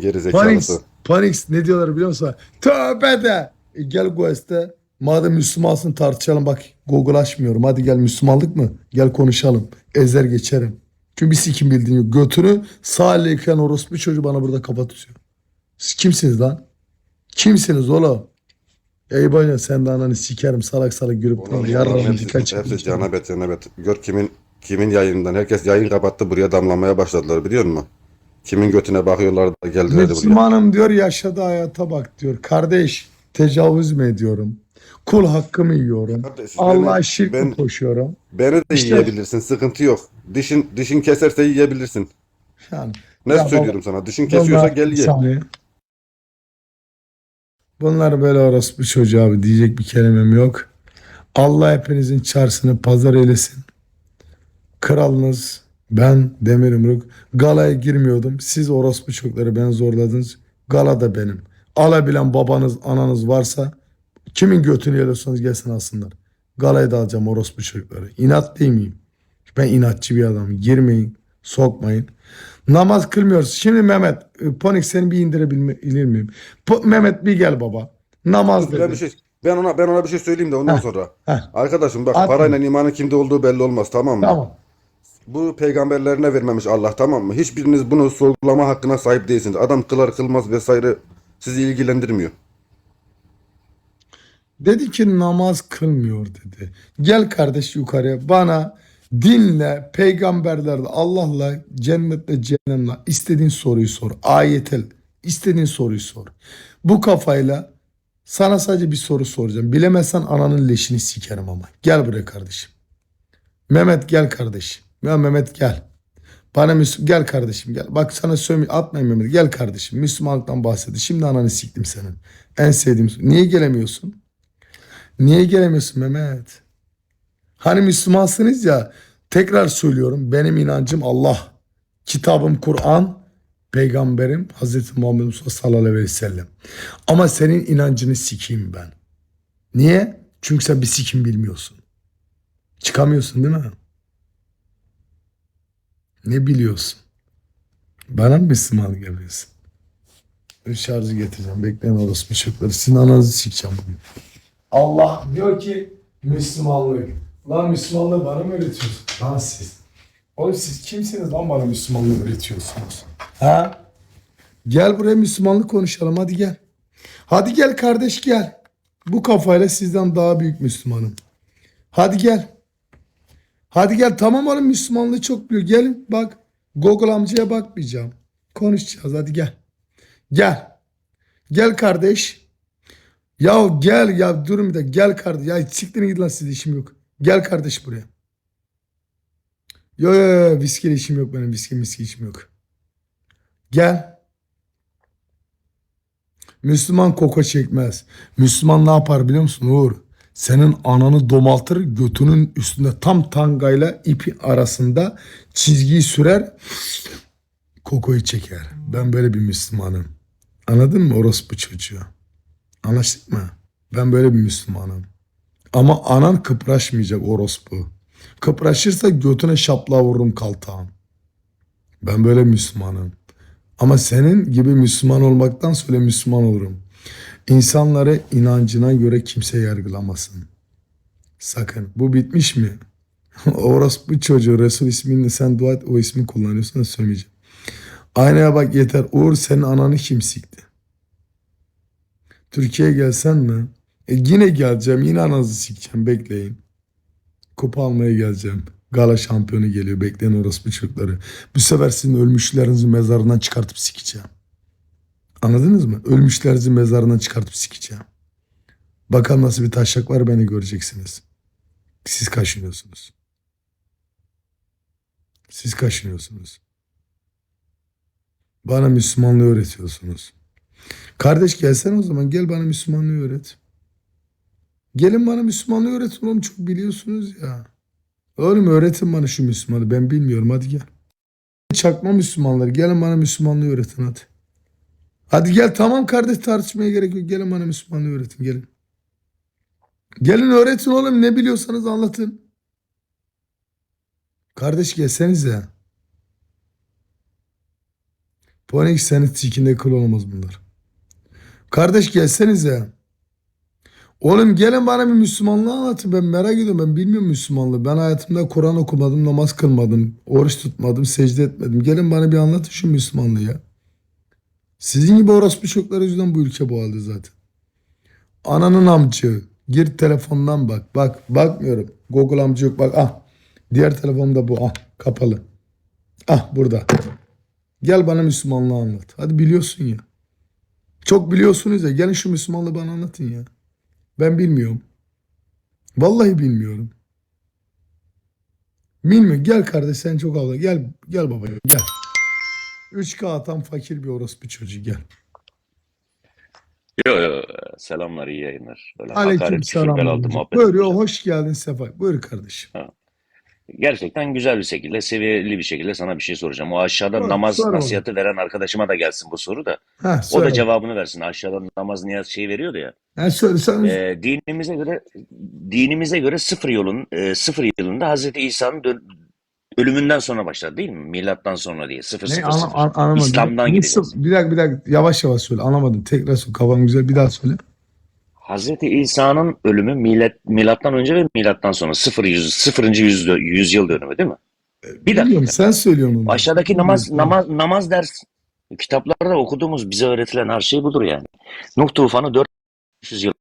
Geri Panix, zekalısı. Panix ne diyorlar biliyor musun? Tövbe de. E, gel Guest'e. Madem Müslümansın tartışalım. Bak Google açmıyorum. Hadi gel Müslümanlık mı? Gel konuşalım. Ezer geçerim. Çünkü bir sikim bildiğin yok. Götünü sağ elle yıkayan orospu çocuğu bana burada kapatıyor. Siz kimsiniz lan? Kimsiniz oğlum? Ey bana sen de ananı sikerim salak salak Oğlum, durma. bunların Yarrağımı hepsi, dikkat hepsi çekmiş. canabet canabet. Gör kimin kimin yayınından. Herkes yayın kapattı buraya damlamaya başladılar biliyor musun? Kimin götüne bakıyorlar da geldiler buraya. Müslümanım diyor yaşadığı hayata bak diyor. Kardeş tecavüz mü ediyorum? Kul hakkımı yiyorum. Kardeş, Allah'a beni- şirk ben- koşuyorum? Beni de İşte- yiyebilirsin sıkıntı yok. Dişin dişin keserse yiyebilirsin. Yani Ne Ya söylüyorum sana? Dişin kesiyorsa bunlar- gel ye. saniye. Bunlar böyle orospu çocuğu abi diyecek bir kelimem yok. Allah hepinizin çarşısını pazar eylesin. Kralınız ben Demir Yumruk galaya girmiyordum. Siz orospu çocukları beni zorladınız. Gala da benim. Alabilen babanız ananız varsa kimin götünü yiyorsanız gelsin alsınlar. Galayı da alacağım orospu çocukları. İnat değil miyim? Ben inatçı bir adamım. Girmeyin, sokmayın. Namaz kılmıyoruz. Şimdi Mehmet, e, Ponik seni bir indirebilir miyim? Po- Mehmet bir gel baba. Namaz Ben dedi. bir şey ben ona ben ona bir şey söyleyeyim de ondan Heh, sonra. heh. Arkadaşım bak Atma. parayla imanın kimde olduğu belli olmaz tamam mı? Tamam. Bu peygamberlerine vermemiş Allah tamam mı? Hiçbiriniz bunu sorgulama hakkına sahip değilsiniz. Adam kılar kılmaz vesaire sizi ilgilendirmiyor. Dedi ki namaz kılmıyor dedi. Gel kardeş yukarıya bana dinle, peygamberlerle, Allah'la, cennetle, cehennemle istediğin soruyu sor. Ayetel istediğin soruyu sor. Bu kafayla sana sadece bir soru soracağım. Bilemezsen ananın leşini sikerim ama. Gel buraya kardeşim. Mehmet gel kardeşim. Ya Mehmet gel. Bana Müslüman gel kardeşim gel. Bak sana söyle atmayın Mehmet. Gel kardeşim. Müslümanlıktan bahsedi. Şimdi ananı siktim senin. En sevdiğim. Niye gelemiyorsun? Niye gelemiyorsun Mehmet? Hani Müslümansınız ya tekrar söylüyorum benim inancım Allah. Kitabım Kur'an, peygamberim Hazreti Muhammed Mustafa sallallahu aleyhi ve sellem. Ama senin inancını sikeyim ben. Niye? Çünkü sen bir sikim bilmiyorsun. Çıkamıyorsun değil mi? Ne biliyorsun? Bana mı Müslümanlık yapıyorsun? Bir şarjı getireceğim. Bekleyin orospu çocukları. Sizin ananızı sikeceğim bugün. Allah diyor ki Müslümanlık. Lan Müslümanlığı bana mı öğretiyorsun? Lan siz. Oğlum siz kimsiniz lan bana Müslümanlığı öğretiyorsunuz? Ha? Gel buraya Müslümanlık konuşalım hadi gel. Hadi gel kardeş gel. Bu kafayla sizden daha büyük Müslümanım. Hadi gel. Hadi gel tamam oğlum Müslümanlığı çok biliyor. Gelin bak. Google amcaya bakmayacağım. Konuşacağız hadi gel. Gel. Gel kardeş. Ya gel ya durun bir dakika gel kardeş. Ya siktirin git lan siz işim yok. Gel kardeş buraya. Yo yo yo viskiyle işim yok benim viski miski işim yok. Gel. Müslüman koka çekmez. Müslüman ne yapar biliyor musun Uğur? Senin ananı domaltır götünün üstünde tam tangayla ipi arasında çizgiyi sürer kokoyu çeker. Ben böyle bir Müslümanım. Anladın mı orospu çocuğu? Anlaştık mı? Ben böyle bir Müslümanım. Ama anan kıpraşmayacak orospu. Kıpraşırsa götüne şapla vururum kaltağım. Ben böyle Müslümanım. Ama senin gibi Müslüman olmaktan söyle Müslüman olurum. İnsanları inancına göre kimse yargılamasın. Sakın. Bu bitmiş mi? orospu çocuğu Resul ismini sen dua et o ismi kullanıyorsun da söylemeyeceğim. Aynaya bak yeter. Uğur senin ananı kim sikti? Türkiye'ye gelsen mi? E yine geleceğim. Yine ananızı sikeceğim. Bekleyin. Kupa almaya geleceğim. Gala şampiyonu geliyor. Bekleyin orospu çocukları. Bu sefer sizin ölmüşlerinizi mezarından çıkartıp sikeceğim. Anladınız mı? Ölmüşlerinizi mezarından çıkartıp sikeceğim. Bakalım nasıl bir taşak var beni göreceksiniz. Siz kaşınıyorsunuz. Siz kaşınıyorsunuz. Bana Müslümanlığı öğretiyorsunuz. Kardeş gelsene o zaman gel bana Müslümanlığı öğret. Gelin bana Müslümanlığı öğretin oğlum çok biliyorsunuz ya. Oğlum öğretin bana şu Müslümanı ben bilmiyorum hadi gel. Çakma Müslümanlar gelin bana Müslümanlığı öğretin hadi. Hadi gel tamam kardeş tartışmaya gerek yok gelin bana Müslümanlığı öğretin gelin. Gelin öğretin oğlum ne biliyorsanız anlatın. Kardeş gelsenize. Ponik senin sikinde kıl olmaz bunlar. Kardeş gelsenize. Oğlum gelin bana bir Müslümanlığı anlatın. Ben merak ediyorum. Ben bilmiyorum Müslümanlığı. Ben hayatımda Kur'an okumadım, namaz kılmadım, oruç tutmadım, secde etmedim. Gelin bana bir anlatın şu Müslümanlığı ya. Sizin gibi orospu çocukları yüzünden bu ülke bu halde zaten. Ananın amcı. Gir telefondan bak. Bak bakmıyorum. Google amcı yok. Bak ah. Diğer telefonda bu. Ah kapalı. Ah burada. Gel bana Müslümanlığı anlat. Hadi biliyorsun ya. Çok biliyorsunuz ya. Gelin şu Müslümanlığı bana anlatın ya. Ben bilmiyorum. Vallahi bilmiyorum. Bilmiyorum. Gel kardeş sen çok abla. Gel gel baba gel. 3K atan fakir bir orospu çocuğu gel. Yo, yo, selamlar iyi yayınlar. Böyle Aleyküm selam. Buyur yo, hoş geldin Sefa. Buyur kardeşim. Gerçekten güzel bir şekilde, seviyeli bir şekilde sana bir şey soracağım. O aşağıda Sor, namaz sor nasihatı veren arkadaşıma da gelsin bu soru da. Ha, O da cevabını versin. Aşağıda namaz niyaz şeyi veriyordu ya. Ha, söyle sen. Ee, dinimize göre dinimize göre sıfır yolun e, sıfır yılında Hazreti İsa'nın dön- ölümünden sonra başladı değil mi? Milattan sonra diye. Sıfır ne, sıfır ana, sıfır. an, anlamadım. İslam'dan gideceğiz. Bir dakika bir dakika. Yavaş yavaş söyle. Anlamadım. Tekrar söyle. Kafam güzel. Bir daha söyle. Hazreti İsa'nın ölümü milat, milattan önce ve milattan sonra sıfır yüz, sıfırıncı yüz, yüzyıl dönümü değil mi? Bir Bilmiyorum. dakika. Sen söylüyorsun onu. Aşağıdaki namaz Bilmiyorum. namaz namaz ders kitaplarda okuduğumuz bize öğretilen her şey budur yani. Nuh tufanı 400 yıl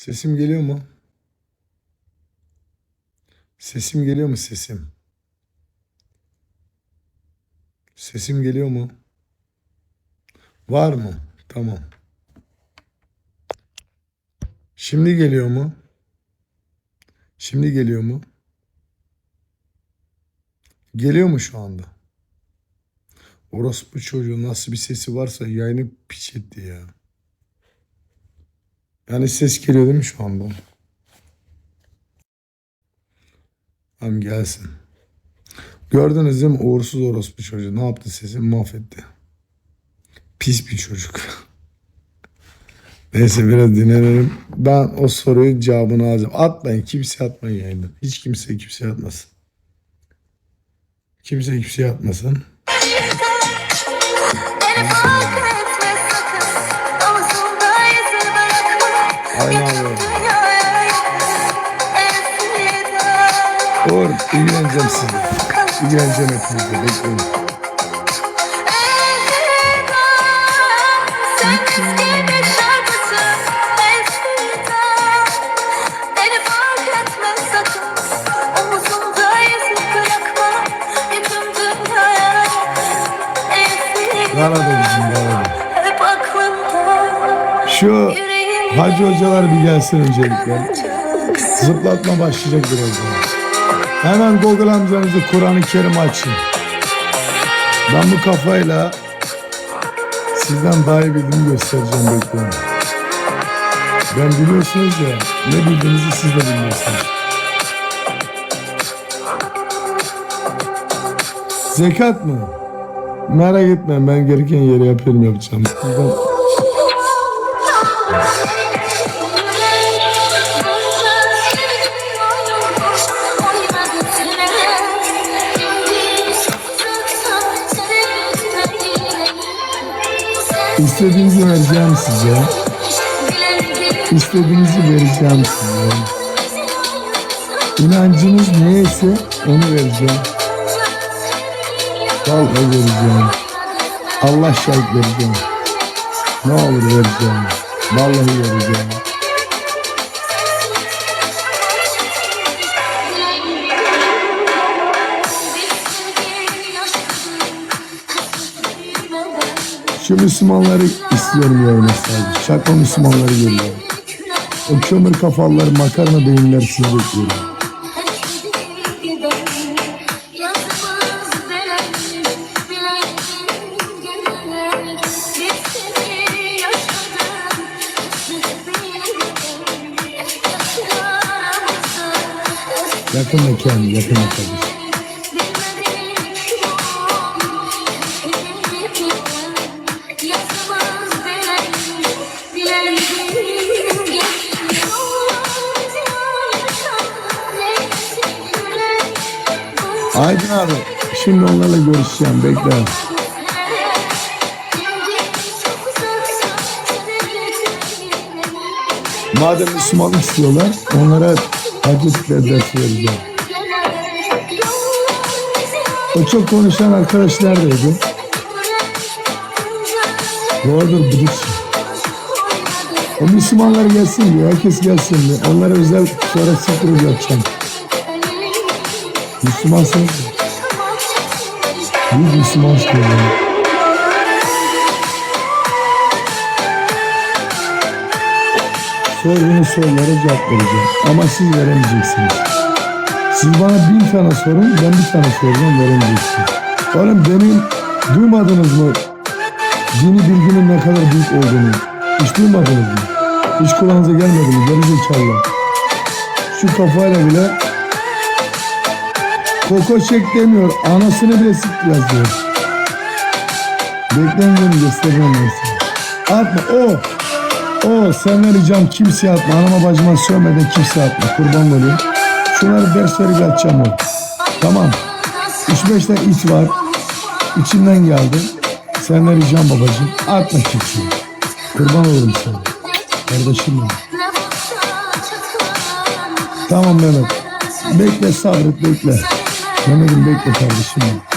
Sesim geliyor mu? Sesim geliyor mu sesim? Sesim geliyor mu? Var mı? Tamam. Şimdi geliyor mu? Şimdi geliyor mu? Geliyor mu şu anda? Orospu çocuğu nasıl bir sesi varsa yayını piç etti ya. Yani ses geliyor değil mi şu anda? Tamam gelsin. Gördünüz değil mi? Uğursuz orospu çocuğu. Ne yaptı sesi? Mahvetti. Pis bir çocuk. Neyse biraz dinlenelim. Ben o soruyu cevabını alacağım. Atmayın. Kimse atmayın yayından. Hiç kimse kimseye atmasın. Kimse kimseye atmasın. Bırakma Yakın dünyaya Elfida Galada bizim aklımda Şu hacı hocalar bir gelsin öncelikle. Zıplatma başlayacak birazdan. Hemen Google amcanızı Kur'an-ı Kerim açın. Ben bu kafayla sizden daha iyi bildiğimi göstereceğim bekleyin. Ben biliyorsunuz ya ne bildiğinizi siz de bilmiyorsunuz. Zekat mı? Merak etmeyin ben gereken yeri yapıyorum yapacağım. İstediğinizi vereceğim size. İstediğinizi vereceğim size. İnancınız neyse onu vereceğim. Vallahi vereceğim. Allah şahit vereceğim. Ne olur vereceğim. Vallahi vereceğim. Şu Müslümanları istiyorum yayına sadece. Şaka Müslümanları görüyorum. O kömür kafalıları makarna beyinler sizi bekliyorum. Yakın mekan, yakın mekan. Aydın abi, şimdi onlarla görüşeceğim. Bekle. Madem Müslüman istiyorlar, onlara hadisler ders vereceğim. O çok konuşan arkadaş neredeydi? Doğrudur bilirsin. O Müslümanlar gelsin diyor, herkes gelsin diyor. Onlara özel sonra sıfır yapacağım. Müslümansınız. Büyük Müslüman istiyorlar. Sorduğunuz sorulara cevap vereceğim. Ama siz veremeyeceksiniz. Siz bana bin tane sorun, ben bir tane soracağım veremeyeceksiniz. Oğlum benim duymadınız mı? Dini bilginin ne kadar büyük olduğunu. Hiç duymadınız mı? Hiç kulağınıza gelmedi mi? Gerizekalılar. Şu kafayla bile Koko çek demiyor. Anasını bile beni göstereceğim ben size. Atma o. O senden ricam kimseye atma. Anama bacıma sövmeden kimseye atma. Kurban olayım. Şunları ders verip atacağım o. Tamam. 3-5 tane it var. İçimden geldi. Senden ricam babacığım. Atma kimseye. Kurban olurum sana. Kardeşim benim. Tamam Mehmet. Bekle sabret bekle. Mehmet'im bekle kardeşim.